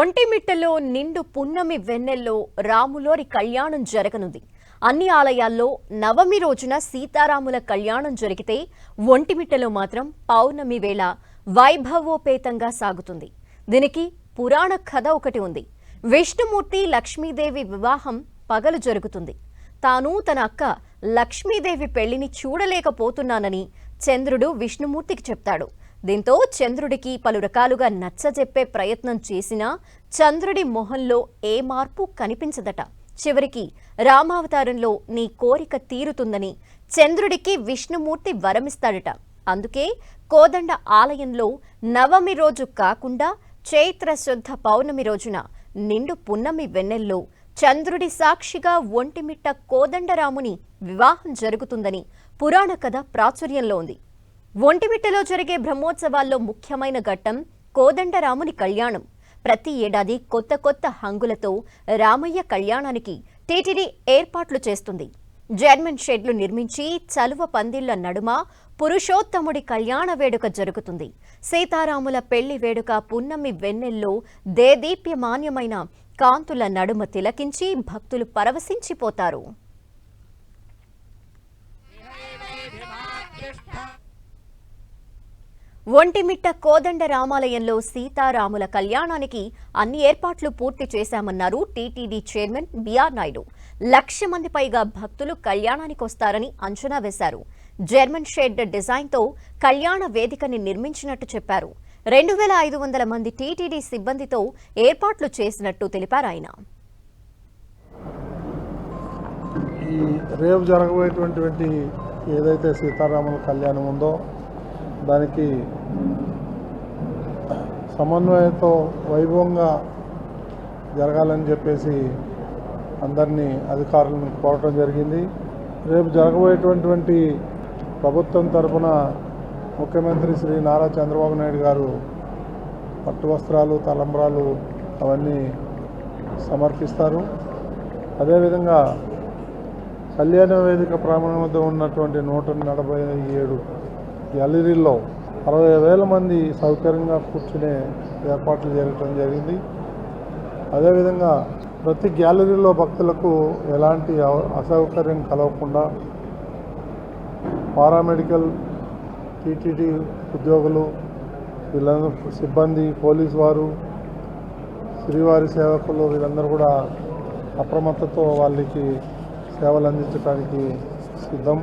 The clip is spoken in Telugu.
ఒంటిమిట్టలో నిండు పున్నమి వెన్నెల్లో రాములోరి కళ్యాణం జరగనుంది. అన్ని ఆలయాల్లో నవమి రోజున సీతారాముల కళ్యాణం జరిగితే ఒంటిమిట్టలో మాత్రం పౌర్ణమి వేళ వైభవోపేతంగా సాగుతుంది. దీనికి పురాణ కథ ఒకటి ఉంది. విష్ణుమూర్తి లక్ష్మీదేవి వివాహం పగలు జరుగుతుంది. తాను తన అక్క లక్ష్మీదేవి పెళ్ళిని చూడలేకపోతున్నానని చంద్రుడు విష్ణుమూర్తికి చెప్తాడు. దీంతో చంద్రుడికి పలు రకాలుగా నచ్చజెప్పే ప్రయత్నం చేసినా చంద్రుడి మొహంలో ఏ మార్పు కనిపించదట. చివరికి రామావతారంలో నీ కోరిక తీరుతుందని చంద్రుడికి విష్ణుమూర్తి వరమిస్తాడట. అందుకే కోదండ ఆలయంలో నవమి రోజు కాకుండా చైత్ర శుద్ధ పౌర్ణమి రోజున నిండు పున్నమి వెన్నెల్లో చంద్రుడి సాక్షిగా ఒంటిమిట్ట కోదండరాముని వివాహం జరుగుతుందని పురాణ కథ ప్రాచుర్యంలో ఉంది. ఒంటిమిట్టలో జరిగే బ్రహ్మోత్సవాల్లో ముఖ్యమైన ఘట్టం కోదండరాముని కళ్యాణం. ప్రతి ఏడాది కొత్త కొత్త హంగులతో రామయ్య కళ్యాణానికి టీటీడీ ఏర్పాట్లు చేస్తుంది. జర్మన్ షెడ్లు నిర్మించి చలువ పందిళ్ళ నడుమ పురుషోత్తముడి కళ్యాణ వేడుక జరుగుతుంది. సీతారాముల పెళ్ళి వేడుక పున్నమి వెన్నెల్లో దేదీప్యమాన్యమైన కాంతుల నడుమ తిలకించి భక్తులు పరవశించిపోతారు. ఒంటిమిట్ట కోదండ రామాలయంలో సీతారాముల కళ్యాణానికి అన్ని ఏర్పాట్లు పూర్తి చేశామన్నారు టీటీడీ చైర్మన్ బిఆర్ నాయుడు. లక్ష మంది పైగా భక్తులు కళ్యాణానికి వస్తారని అంచనా వేశారు. జర్మన్ షెడ్ డిజైన్తో కళ్యాణ వేదికని నిర్మించినట్టు చెప్పారు. రెండు వేల ఐదు వందల మంది టీటీడీ సిబ్బందితో ఏర్పాట్లు చేసినట్టు తెలిపారు ఆయన. ఈ రేపు జరగబోయేటువంటి ఏదైతే సీతారాముల కళ్యాణం ఉందో దానికి సమన్వయంతో వైభవంగా జరగాలని చెప్పేసి అందరినీ అధికారులను కోరటం జరిగింది. రేపు జరగబోయేటువంటి ప్రభుత్వం తరఫున ముఖ్యమంత్రి శ్రీ నారా చంద్రబాబు నాయుడు గారు పట్టు వస్త్రాలు తలంబ్రాలు అవన్నీ సమర్పిస్తారు. అదేవిధంగా కళ్యాణ వేదిక ప్రాంగణం వద్ద ఉన్నటువంటి నూట నలభై ఏడు గ్యాలరీల్లో అరవై వేల మంది సౌకర్యంగా కూర్చునే ఏర్పాట్లు జరగటం జరిగింది. అదేవిధంగా ప్రతి గ్యాలరీలో భక్తులకు ఎలాంటి అసౌకర్యం కలగకుండా పారామెడికల్ టీటీడీ ఉద్యోగులు వీళ్ళందరూ సిబ్బంది పోలీస్ వారు శ్రీవారి సేవకులు వీళ్ళందరూ కూడా అప్రమత్తతో వాళ్ళకి సేవలు అందించడానికి సిద్ధం.